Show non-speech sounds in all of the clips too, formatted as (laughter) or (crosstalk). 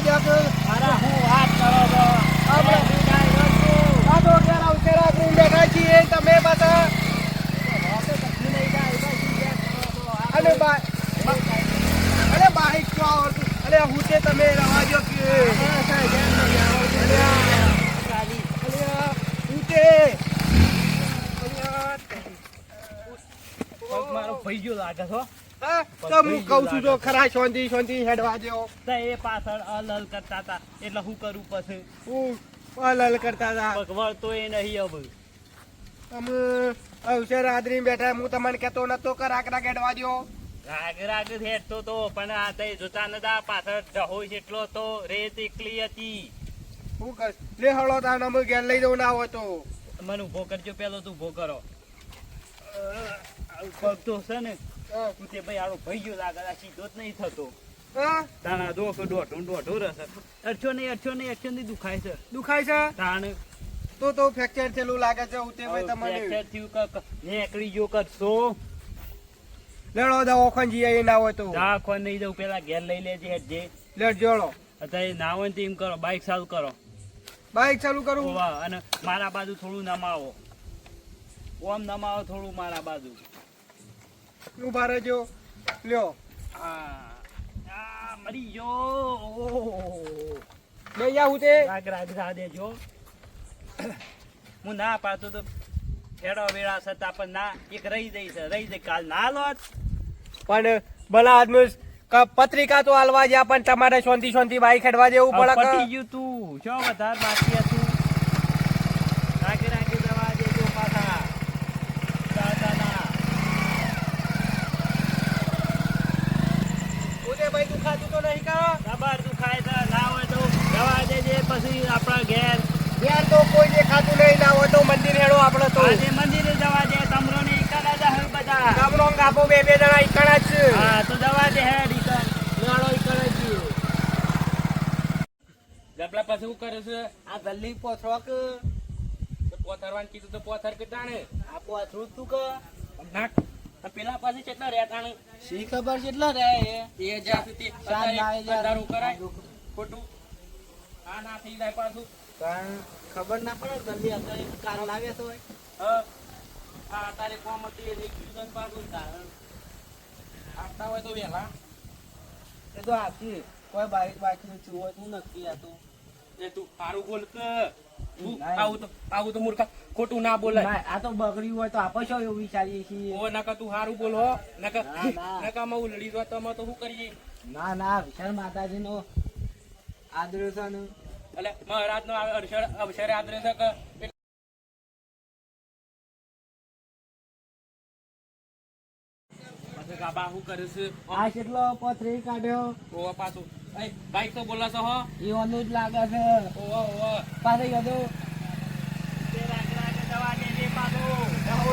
હેડવા દો અરે હું વાત કરો છો આપણે-. આ તો ઘેર આવશે રાત્રે બેઠા છીએ તમે કરો. આ અરે બાઈક તો આવડતું અરે હું તે તમે રવા જો કે આ લાગે છો તો હું કહું છું જો ખરા શાંતિ શાંતિ હેડવા દો તો એ પાછળ અલ અલ કરતા હતા. એટલે હું કરું પછી? હું અલલ કરતા હતા. ભગવાન એ નહીં હવે અમે અવસર રાત્રે બેઠા હું તમને કહેતો નતો કે રાક હેડવા દો રાગ રાગ હેઠતો તો પણ આ તઈ જોતા નતા પાછળ ઢહોય જેટલો તો રેત એકલી હતી. હું કર લે હળો તાન અમે ઘેર લઈ જવું ના હોય તો. મને ઊભો કરજો પેલો તું ઊભો કરો. પગ તો છે ને. હા. તું તે ભાઈ આડો ભાઈ ગયો લાગે સીધો જ નહીં થતો. તાણા દોઢો દોઢો દોઢો રહેશે અડચો નહીં અડચો નહીં અડચો નહીં દુખાય છે. દુખાય છે? તાણ. તો તો ફ્રેક્ચર થયેલું લાગે છે હું તે ભાઈ તમને ફ્રેક્ચર થયું કે નેકડી ગયો કરશો લેડો દવાખાન જઈએ એ ના હોય તો. દાખવા નહીં જવું પેલા ઘેર લઈ લેજે હેઠજે લેટ જોડો. અત્યારે ના હોય તો એમ કરો બાઈક ચાલુ કરો. બાઈક ચાલુ કરું? અને મારા બાજુ થોડું નમાવો. ઓમ નમાવો થોડું મારા બાજુ. ઊભા રહેજો લ્યો. આ આ, મરી ગયો. બે જા હું તે? રાગ રાગ રા દેજો. હું ના પાતો તો ફેડો વેળા છતાં પણ ના એક રહી જઈ છે રહી જઈ કાલ ના લોત પણ ભલા આદમી પત્રિકા તો હાલવા જ્યાં પણ તમારે શાંતિ શાંતિ બાઈક હેડવા જેવું પડે પતી ગયું તું. શું વધારે બાકી હતું રાગે રાગે જવા દેજો પાછા દાદા ના હું તે ભાઈ દુખાતું તો નહીં કા દુખાય તો ના હોય તો દવા દેજે પછી આપણા ઘેર. ઘેર તો કોઈ દેખાતું નહીં ના હોય તો મંદિર હેડો આપણે તો. આજે મંદિરે જવા દે તમરો ને ઈકડા જ હે બધા. તમરો કાપો બે બે જણા ઈકણા જ છે. હા તો દવા દે હેડ ઈકડ લેડો ઈકણા જ. જબલા પાસે શું કરે છે? આ ગલ્લી પોથરો કે? પોથરવાનું કીધું તો પોથર કે જાણે આ પોથરું તું કે? નાખ પેલા પાસે કેટલા રહ્યા શી ખબર કેટલા રે એ? હજાર સુધી સાત ના અત્યારે હજાર. કરાય ખોટું. આ ના થઈ જાય પાછું. કારણ ખબર ના પડે ગલ્લી અત્યારે કાર લાગે તો હોય. હા તારે કોમ હતી પાછું. તારે આપતા હોય તો વહેલા. એ તો આપી કોઈ બાઈક બાઈકનું છું હોય તું નક્કી હતું. તો એ તું સારું બોલ કે. તું. આવું તો આવું તો મૂર્ખા ખોટું ના બોલાય. આ તો બગડ્યું હોય તો આપણે શું એવું વિચારીએ છીએ. ઓ નકા તું સારું બોલો નકા. નકા માં ઉલડી જો તમે તો શું કરીએ? ના ના વિશાળ માતાજી નો આદર્શ છે ને. એટલે મહારાજ નો અવસર અવસરે આદરે છે કે પછી ગાબા શું કરે છે? આ કેટલો પથરી કાઢ્યો? ઓવા પાછું. બાઈક તો બોલાશો હો. એવાનું જ લાગે છે. ઓવા ઓવા પાછળ ગયો તે રાગે રાગે જવા દેજે પાછું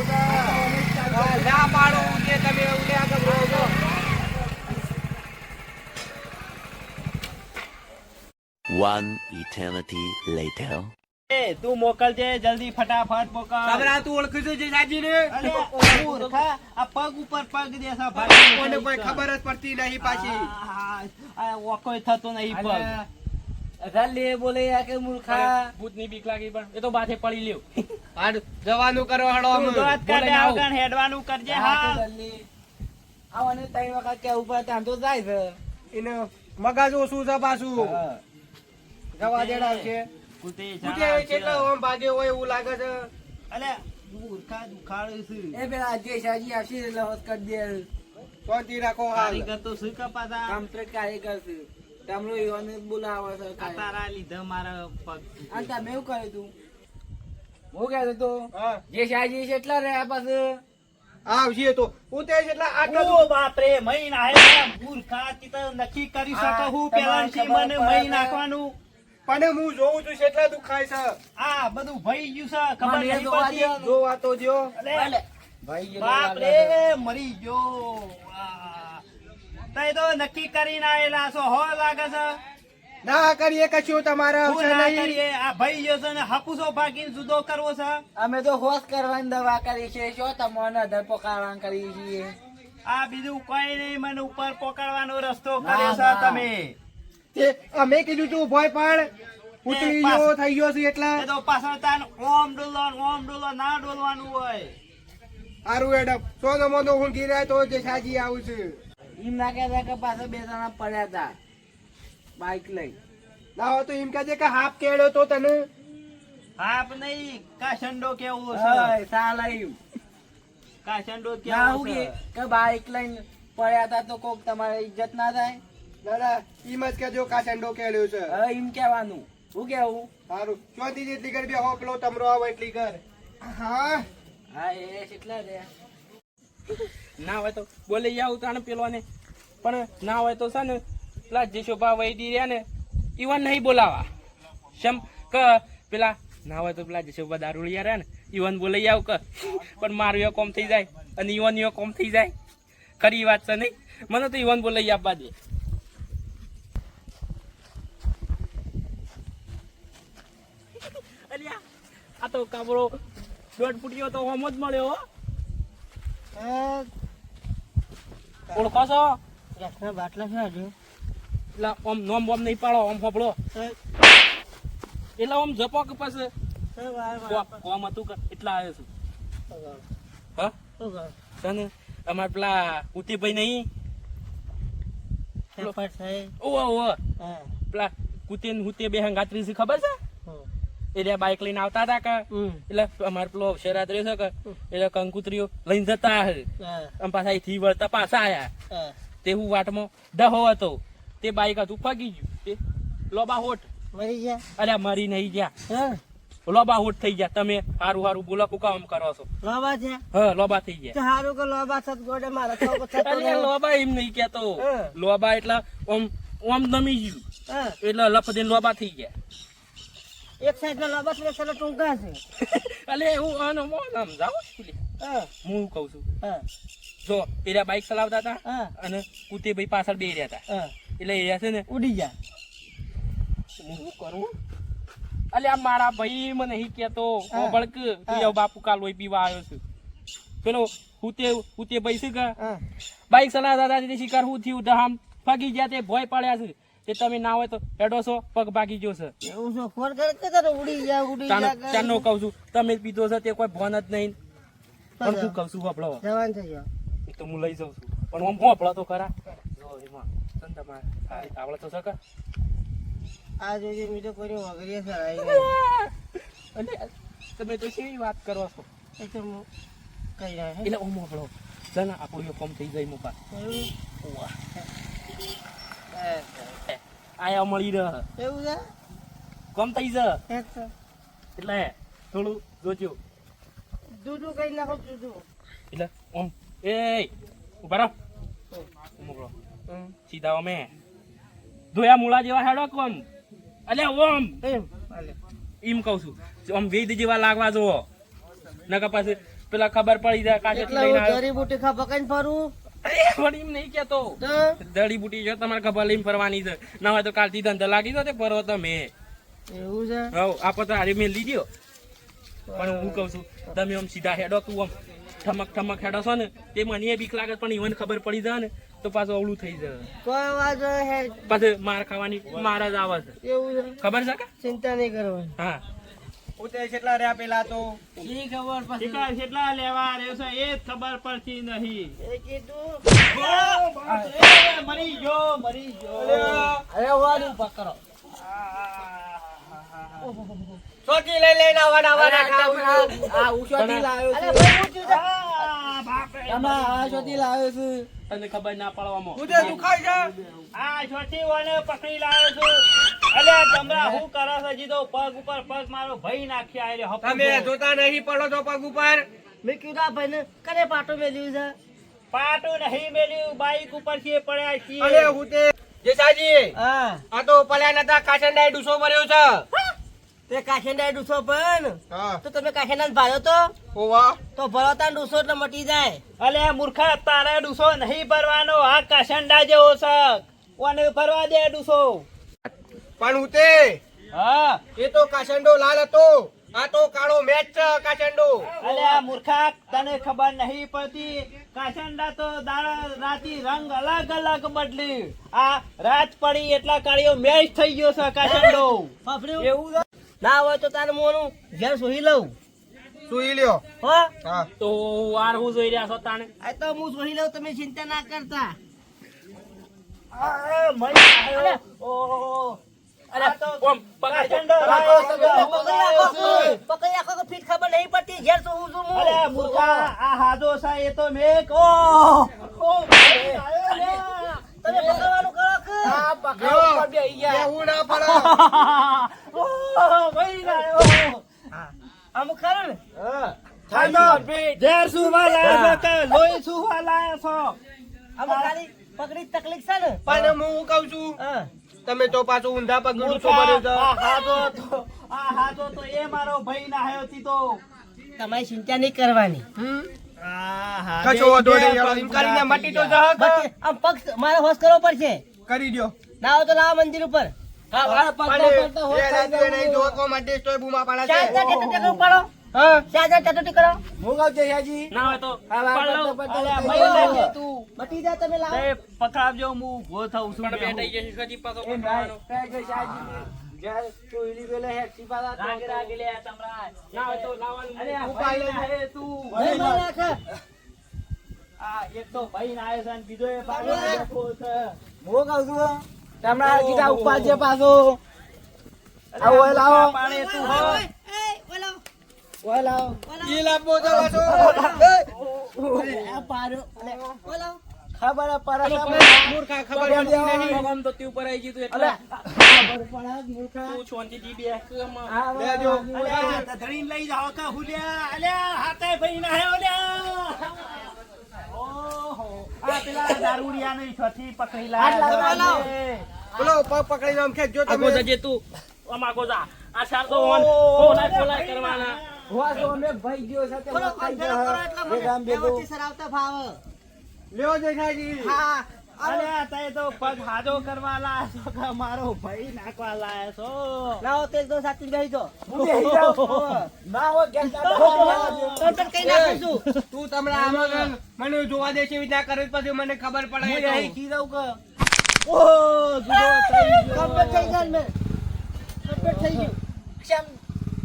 ના પાડું જે તમે એવું લે આગળ One eternity later. એ તું મોકલજે જલ્દી ફટાફટ મોકલ. ખબરા તું ઓળખી છે જેજાજી ને આ પગ ઉપર પગ દેસા ભાઈ. કોને કોઈ ખબર જ પડતી નહીં પાછી. આ, આ વકોય થતો નહીં પગ. રલે બોલે કે મૂર્ખા. ભૂતની બીક લાગી પણ. એ તો બાથે પડી લ્યો. (laughs) હાડ જવાનું કરો હડો તું કાઢે આવગણ હેડવાનું કરજે હા આવને ત્રણ વખત કે ઉપર ત્યાં તો જાય છે. એને મગજ ઓછું છે પાછું. જવા દેડા છે. કુતે કેટલા ઓમ ભાગે હોય એવું લાગે છે. અલે મૂર્ખા દુખાડે છે. એ પેલા જે શાજી આવશે એટલે હોત કરી દે. શાંતિ રાખો હાલ. કારીગર તો શું કપાતા? તો કારીગર છે. તમનો યોને બોલાવે છે કતારા લીધા મારા પગ અને તમે એવું કર્યું તું. હું કહેતો તો જે શાજી છે એટલા રહ્યા પાસે આવશે તો. હું તે એટલા આટલો ઓ બાપરે મહી નાહે મૂર્ખા તી તો નક્કી કરી શકો હું પેલા થી મને મહી નાખવાનું. પણ હું જોઉં છું કેટલા દુખાય છે. આ બધું ભઈ ગયું છે ખબર નહીં પડતી. જો અલે, ભાઈ બાપ રે મરી ગયો. આ. તઈ તો નક્કી કરીને આવેલા છો હો લાગે છે? ના કરીએ કશું તમારે આ ભાઈ ગયો છે ને હાપુસો ભાગીને જુદો કરવો છે? અમે તો હોશ કરવાની દવા કરી છે શું તમને અધર પકાવવાનું કરીએ છીએ? આ બીજું કોઈ નહીં મને ઉપર પકડવાનો રસ્તો કર્યો છે. તમે. તે અમે કીધું તું ભોય પણ ઉતરી ગયો થઈ ગયો છે એટલે. તો પાછળ તાન ઓમ ડોલો ઓમ ડોલો ના ડોલવાનું હોય. આરું એડમ. સો નમો નો હું ગીરાય તો જેઠાજી આવું છું. એમ ના કહેતા કે પાછા બે જણા પડ્યા હતા. બાઈક લઈ. ના તો એમ કહેજે કે હાફ કેળ્યો તો તને? હાફ નહીં કાસંડો કેવો છે? આવ્યું. કાશંડો કેવો છે? કે બાઇક લઈને પડ્યા હતા તો કોક તમારે ઇજ્જત ના થાય? ના ના એમ જ કહેજો કાસંડો કેળ્યો છે. હવે એમ કહેવાનું. શું કેવું? સારું. ચોથી જેટલી કર બે હોકલો તમરો આવે એટલી કર હા. હા એ કેટલા રે. ના હોય તો બોલે આવું તાણે પેલો ને પણ ના હોય તો છે ને, પેલા જે શોભા વૈદી રહ્યા ને એવા નહીં બોલાવા. શમ ક, પેલા ના હોય તો પેલા શોભા દારૂડિયા રહ્યા ને, ઈવન બોલાઈ આવું ક. પણ મારું યો કોમ થઈ જાય અને ઈવન યો કોમ થઈ જાય. ખરી વાત છે નહીં? મને તો ઈવન બોલાઈ આપવા દે. આ તો કાબરો દોઢ ફૂટ્યો તો હોમ જ મળ્યો હો. ઓળખો છો? બાટલા છે હજુ એટલે આમ નોમ બોમ નહીં પાડો આમ હોપડો એટલે ઓમ જપો કે હતું એટલા આવ્યો છું? હા? તને અમાર પેલા કુતીભાઈ નહીં. ઓહો ઓહો પેલા કુતે હુતે બે હંગાત્રી છે ખબર છે? એટલે બાઇક લઈને આવતા હતા કે એટલે અમારે પેલો શેરાત રહ્યો છે કે એટલે કંકુતરીઓ લઈને જતા હે. આમ પાછા અહીંથી વળતા પાછા આયા. તે હું વાટમાં ડહો હતો. તે બાઇક હતું ફગી ગયું. તે લોબા હોટ મરી ગયા? અરે મરી નહીં ગયા. લોબા હોટ થઈ ગયા. તમે હારું હારું બોલો કુ કામ કરો છો. લોબા છે હા લોબા થઈ ગયા. સારું કે લોબા સત ગોડે મારા તો (laughs) લોબા એમ નહીં કેતો લોબા એટલે ઓમ ઓમ નમી ગયું. એટલે લપ દે લોબા થઈ ગયા. એક સાઈડ ના લાંબા છે એક ટૂંકા છે. (laughs) અલે હું આનો મોન સમજાવો. હું. કહું છું? જો પેલા બાઈક ચલાવતા હતા અને કુતે ભાઈ પાછળ બે રહ્યા હતા. એટલે એરિયા છે ને ઉડી ગયા. હું શું કરું? અલે આ મારા ભાઈ મને હી. કેતો ઓ બળક તું બાપુ કાલ લોઈ પીવા આવ્યો છું. પેલો હુતે હુતે ભાઈ છે કે બાઈક ચલાવતા હતા તે શિકાર હું થયું? આમ ફગી ગયા તે ભોય પડ્યા છે. તે તમે ના હોય તો હેડો છો પગ ભાગી ગયો છે. એવું છે? ફોન કરે કે તારે ઉડી જા ઉડી જા ચાનો ચાનો કહું છું તમે જ પીધો છે તે કોઈ ફોન જ નહીં. પણ શું હું કહું છું હોપળો જવાન થઈ ગયો. તો હું લઈ જાઉં છું. પણ આમ હોપળો તો ખરા? જો એમાં તમારે આવડે તો સકા આ જોજે મીઠો કર્યો વગરીએ સર આવી તમે તો શેની વાત કરો છો? હું કઈ રહ્યા એટલે હું હોપળો જના આપણું કોમ થઈ જાય મોકા એવું? આયા મળી રહ. એવું છે? કોમ થઈ જ. એટલે થોડું જોજો. દૂધું કઈ નાખો દૂધું એટલે ઓમ. એ ઊભા રહો. મોકલો. સીધા અમે. ધોયા મૂળા જેવા હેડો કોમ અલે ઓમ. એમ કહું છું. આમ વેદ જેવા લાગવા જોવો નકા પાસે પેલા ખબર પડી જાય કાચે એટલે લઈને ખબર કઈ ફરું? અરે વળી એમ નહીં કેતો દડી બુટી જો તમારે ખબર લઈને ફરવાની છે. ના હોય તો કાલથી ધંધો લાગી ગયો તે ફરો તમે. એવું છે? હવ આપો તો હારી મેં લીધો પણ હું કહું છું તમે આમ સીધા હેડો તું આમ ઠમક ઠમક હેડો છો ને તે મને બીક લાગે પણ ઈવન ખબર પડી જાય ને તો પાછું અવળું થઈ જાય. કોઈ વાંધો હે? પાછું માર ખાવાની માર જ આવે છે એવું છે? ખબર છે કે? ચિંતા નહીં કરવાની. હા. ઉતે કેટલા રહ્યા પેલા તો. ઈ ખબર પછી. કેટલા કેટલા લેવા રહ્યો છે એ ખબર પડતી નહીં એ કીધું. મરી ગયો મરી ગયો. અરે વાળું પકડો ચોટી લઈ લઈને આવવાના આવવાના આ ઉષોથી લાવ્યો અરે ભાઈ, ઊંચું જા. બાપ રે. આમાં આ શોધી લાવ્યો છું. તને ખબર ના પડવામાં. દુખાય છે? આ છોટી વાને પકડી લાવ્યો છું. અલ્યા તમરા હું કરો છો? હજી પગ ઉપર પગ મારો ભાઈ નાખી તમે જોતા નહીં પડો તો પગ ઉપર? મેં કીધું આ ભાઈને કરે પાટો મેલ્યું છે? પાટું નહીં મેલ્યું બાઈક ઉપર છીએ. પડ્યા અરે છીએ ઉતે જેસાજી હા. આ તો પલ્યા નતા કાશનડાઈ ડૂસો મર્યો છે. તે કાશનડાઈ ડુસો પણ? હા. તો તમે કાશેન્ડા ભાયો તો? ઓવા તો ભરતા ડૂસો એટલે મટી જાય. અલે મૂર્ખા તારે ડૂસો નહીં ભરવાનો. આ કાશંડા જેવો છે ઓને ભરવા દે ડૂસો. પણ ઉતે હા. એ તો કાચંડો લાલ હતો. આ તો કાળો મેચ છે કાચંડો અલ્યા મૂર્ખા તને ખબર નહીં પડતી? કાચંડા તો દાડા રાતી રંગ અલગ અલગ બદલી. આ રાત પડી એટલા કાળિયો મેચ થઈ ગયો છે કાસંડો. એવું ના હોય તો તારે મોનું ઘેર સોઈ લઉં. સુઈ લ્યો. હા? તો વાર હું જોઈ રહ્યા છો તાને આ તો હું સોઈ લઉં તમે ચિંતા ના કરતા. આ, મય આયો ઓહો. (laughs) અમુક ખરું ને? ઝેર સુવા લાયા છો કે લોહી સુવા લાયા છો? અમુક ખાલી પકડી તકલીફ છે ને? પણ હું કઉ છું હા. તમે તો પાછું ઊંધા પગલું છો આ તો આ તો એ મારો ભાઈ ના આવ્યો તી તો તમારી ચિંતા નહીં કરવાની મારે હોશ કરવો પડશે કરી દ્યો ના હોય તો લાવો મંદિર ઉપર માટે તોય બૂમા પાડે છે હજાર ટેટો ઉપાડો હા ચાર હજાર કરો હું કહું જયાજી ના હોય તો અલ્યા, ભાઈ લાગે તું મટી જાય તમે લાવો તે પકડાવજો હું ઊભો થઉં છું પણ બે જશે કદી પાછો પકડવાનો. રાગે રાગે લે તમરા. ના હોય તો લાવવાનું. અલ્યા, ભાઈ ના હે તું નહીં મારે રાખે. આ એક તો ભાઈ ના આવ્યો છે બીજો એ પાછો બેઠો છે. હું કહું છું તમને ઓહો. કીધા ઉપાડજે પાછો આવો, લાવો. પાણી તું હો. એ, ઓલો, ખબર મૂર્ખા નહીં તો તે ઉપર આવી ગયું એટલે. લઈ કે હુલ્યા. અલ્યા, હાથે ભાઈ ના હે ઓલ્યા. પકડી આટલા લાયા લાવો. છે. બોલો પગ પકડીને આમ ખેંચજો તમે. જજે તું. આમ આ ચાર તો ઓન ખોલાય ખોલાય કરવાના. સરાવતા હા તે તો પગ હાજો કરવા લાયા છો કે મારો ભાઈ નાખવા લાયા છો? લાવો તેલ તો સાચી બેસી જાઓ. ના હોય ગેસ તો તો કઈ નાખું તું તમને આમાં મને જોવા દે છે એવી કરે પછી મને ખબર પડે. હું અહીં કી દઉં કે? ઓ જુદો થઈ ગયો. થઈ. થઈ ગયું.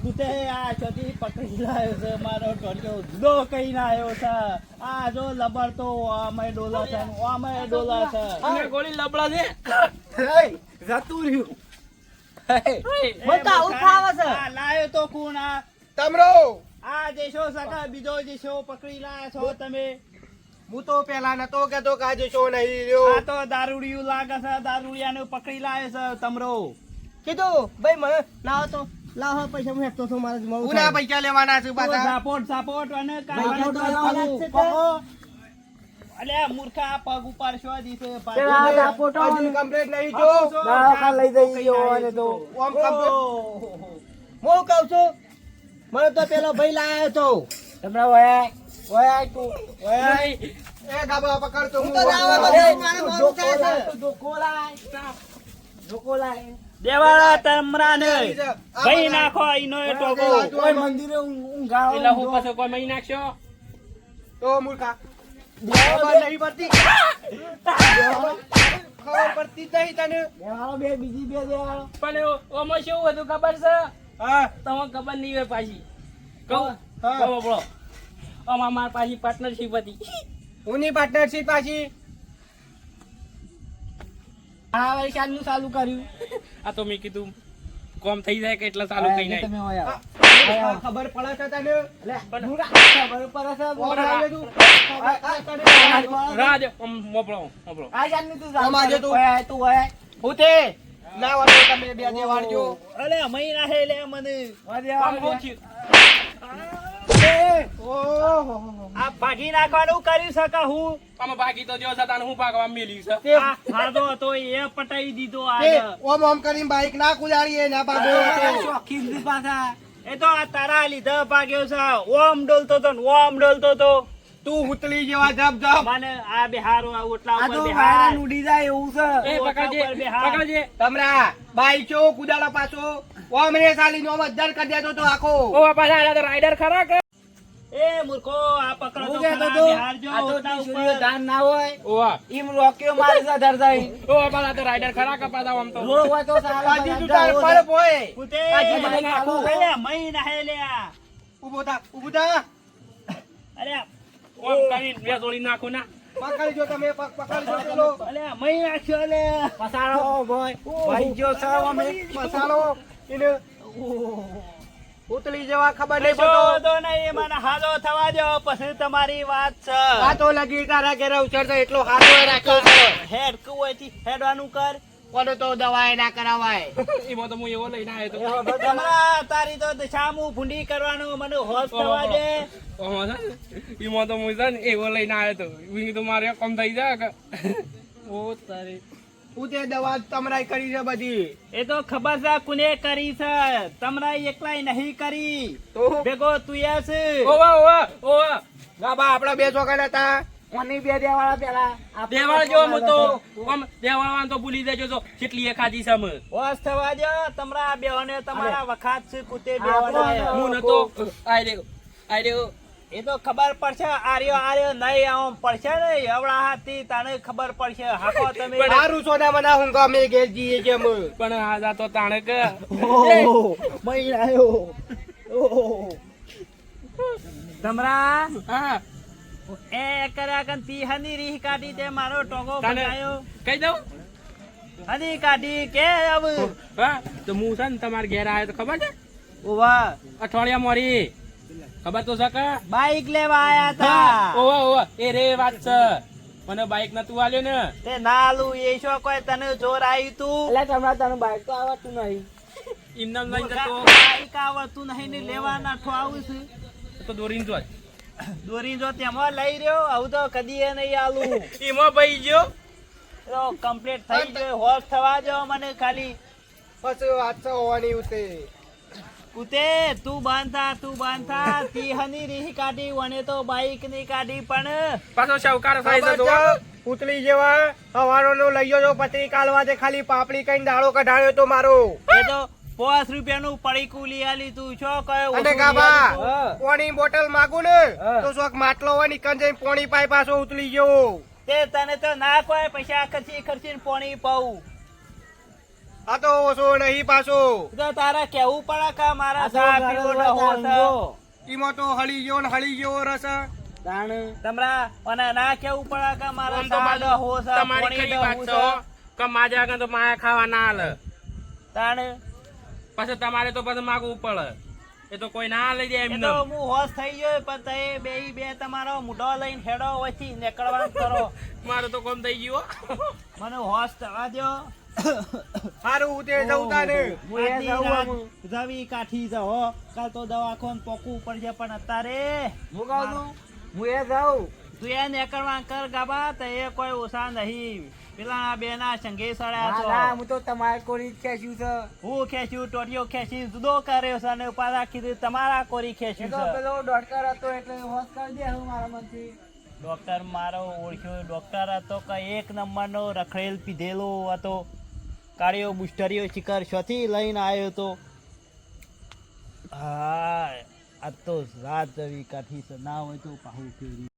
શેમ? આ છથી પકડી લાયો છે મારો ટોટિયો જુદો કઈ ના આવ્યો છે. આ જો લબડતો આમે ડોલા છે આમે ડોલા છે. અને ગોળી લબડા છે. જતું રહ્યું. બતા તો આવું છે. આ લાયો તો કોણ આ તમરો. આ જેશો સકા બીજો દેશો પકડી લાયા છો તમે. હું તો પેલા નતો કેતો કે આજે શો નહીં રહ્યો. આ તો દારૂડિયું લાગે છે દારૂડિયાને પકડી લાયો છે તમરો. કીધું ભાઈ મને ના તો લાવો પૈસા હું હેઠતો છું મારા મોડું ઉના પૈસા લેવાના છે પાછા. સપોર્ટ સપોર્ટ અને ભાઈ, પગો. મૂર્ખા ઉપર શું પેલા જો ઓમ કહું છું મને તો પેલો ભાઈ લાયો તો. એ ગાબા પકડ તો. હું હું તો લાવો તો મારે મોડું થાય છે. દેવાળા તમરાને ભાઈ બધા- નાખો ઈનો એ ટોકો. કોઈ એટલે હું પછી કોઈ મહી નાખશો? તો મૂર્ખા દેવાળા નહીં પડતી. ખબર પડતી નહીં તને. પણ એવું- ઓમાં શું હતું ખબર છે? હા. તમને ખબર નહીં હોય પાછી. કહું હા. કહો બોલો. અમાર મારી પાછી પાર્ટનરશીપ હતી. ઉની પાર્ટનરશીપ પાછી. આ વળી શાનનું ચાલુ કર્યું? (laughs) આ તો મેં કીધું કોમ થઈ જાય કે એટલે ચાલુ કઈ નહીં આ ખબર પડે છે તને? ખબર પડે છે ઓમ આવે તું. આ- મોકલો મોકલો આ તું આમ તું. તું હોય હું તે ના વાળો તમે બે દે વાળજો. અલે મહી નાખે લે મને. આમ શું થયું? આ ભાગી નાખવાનું કરી શકા હું આમાં ભાગી તો જો છતાં હું ભાગવા મેલી છે. ખાધો હતો એ પટાઈ દીધો આ ઓમ ઓમ કરીને બાઈક ના કુદાડીએ ના પાડો એ તો આ તારા લીધે ભાગ્યો છે. ઓમ ડોલતો તો ઓમ ડોલતો તો. તું ઉતલી જેવા જબ જબ મને આ બિહારો આ ઓટલા આ ઉપર તો બિહાર ઉડી જાય એવું છે. એ પકડજે. પકડજે. તમરા બાઈ ચો કુદાલા પાછો? ઓમરે સાલી નો અદ્દર કરી દેતો તો આખો. ઓ પાછા આ તો રાઈડર ખરા એ મૂર્ખો આ પકડો તો ખરા બિહાર જો આ તો ઉપર. ધાન ના હોય. ઓવા. ઈમ રોક્યો મારી સાથે ધરધાઈ. ઓ બાલા તો રાઈડર ખરા કે પાછા આમ તો. રોડ હોય તો સાલા પાછી તું તાર પર પોય પુતે આજે મને નાખો અરે, મહી નાહે લ્યા. ઊભો થા ઊભો થા. અરે, ઓમ કરીને બે જોડી નાખું ના. પકડી જો તમે પગ પકડી જો પેલો. અલે મહી નાખ્યો લે. પસારો ભાઈ. ભાઈ જો સાવ અમે મસાલો એને ઉતલી જવા ખબર નહીં પડતો. નહીં, મને હાલો થવા દો, પછી તમારી વાત છે. આ તો લગી તારા ઘેર ઉછળતો એટલો હાથો એ રાખ્યો છે. હેડ કું હોયથી હેડવાનું કર. કોને તો દવાએ ના કરાવાય. એમાં તો હું એવો લઈને આવ્યો તો. તમારા તારી તો દશામું ભૂંડી કરવાનું મને હોશ થવા દે. એમાં તો હું છે ને એવો લઈને આવ્યો તો. તો મારે કમ થઈ જાય ઓ તારી. હું તે દવા તમરાય કરી છે બધી. એ તો ખબર છે કુને કરી છે? તમરાય એકલાય નહીં કરી. તો ભેગો તું છે. ઓવા ઓવા ઓવા. ગાબા આપડા બે છોકરા હતા. કોની બે દેવાળા પેલા. દેવાળ જો હું તો આમ દેવાળા તો ભૂલી દેજો તો કેટલી એ ખાધી અમે. હોશ થવા દો. તમરા બેહોને તમારા વખાત છે કુતે બેવાળા હું નતો. આઈ રહ્યો. આઈ રહ્યો. એ તો ખબર પડશે આર્યો આર્યો નહીં આમ પડશે ને એવડા હાથી તાને ખબર પડશે. હાકો તમે. મારું સોના મના હું ગમે ઘેર જઈએ છે પણ આ તો તાણે કે. મહી આવ્યો તમરા હા. એ કર્યા કન તી હની રીહ કાઢી દે મારો ટોગો બનાયો. કહી દઉં? હની કાઢી કે अब હા તો હું છે ને તમાર ઘેર આવ્યો તો ખબર છે? ઓવા અઠવાડિયા મોરી ખબર તો સકા બાઈક લેવા આયા તા. ઓવા ઓવા એ રે વાત છે. મને બાઈક નતું આલ્યો ને. તે નાલું એ શો કોઈ તને જોર આવ્યું તું? એટલે તમને તને બાઈક તો આવડતું નહીં. ઇમનામ લઈ જતો બાઈક આવડતું નહીં ને લેવાના નાઠો આવું છું. તો દોરીન જો દોરી જો તેમાં લઈ રહ્યો આવું તો કદી એ નહીં આલું. (laughs) એમાં ભાઈ ગયો? તો કમ્પ્લીટ થઈ ગયો હોશ થવા જો મને ખાલી. પછી વાત છે હોવાની ઉતે. કુતે તું બાંધતા તું બાંધતા તીહની રીહી કાઢી વણે તો બાઈકની કાઢી પણ. પાછો શાહુકાર થાય તો? પુતળી જેવા હવારો નો લઈ ગયો પત્રી કાલવા દે ખાલી પાપડી કઈ દાડો કઢાયો તો મારો. એ તો પાંચ રૂપિયાનું પડીકું લઈ આલી તું છો કયો અને ગાબા પોણી બોટલ માગું ને તો શોખ માટલો હોય નીકળ જઈને પોણી પાઈ પાછો ઉતલી ગયો. તે તને તો ના કોઈ પૈસા ખર્ચી ખર્ચી પોણી પાઉં. આ તો ઓછો નહીં પાછો. તો તારે કેવું પડે કે મારા સા પીવો. ઈમાં તો હળી ગયો ને હળી ગયો રસ. તાણ તમરા અને ના કેવું પડે કે મારા સા છે, તમારી ખરી વાત છો. કે માજા કે તો માયા ખાવા ના હાલે. તાણ? પછી તમારે તો પછી માગવું પડે. એ તો કોઈ ના લઈ જાય એમ તો હું હોશ થઈ ગયો પણ તે બે બે તમારો મુઢો લઈને હેડો ઓછી નીકળવાનું કરો. (laughs) મારે તો કોમ થઈ ગયું. મને હોશ થવા દો સારું ઉતે જવું તાને હું એ આજની જાઉં રાત આમ. જવી કાઠી છે કાલ તો દવાખાને પોકવું પડશે પણ અત્યારે. હું કહું છું? હું એ જાઉં. તું એ નીકળવા કર ગાબા તો એ કોઈ ઓછા નહીં. પેલા બેના સંગે સળ્યા છો. ના હું તો તમારે કોરી જ ખેંચ્યું છે. હું ખેંચ્યું ટોટીઓ ખેંચી જુદો કર્યો છે અને પાછા કીધું તમારા કોરી ખેંચ્યું છે. પેલો ડોક્ટર હતો એટલે હોશ કરી દે હું મારા મનથી. ડોક્ટર મારો ઓળખ્યો. ડોક્ટર હતો કે એક નંબરનો રખડેલ પીધેલો હતો. કાળિયો બુસ્ટરીઓ શિકાર શોથી લઈને આવ્યો તો હા, આ તો રાત જવી કાઠી ના હોય તો પાહુ ફેરી.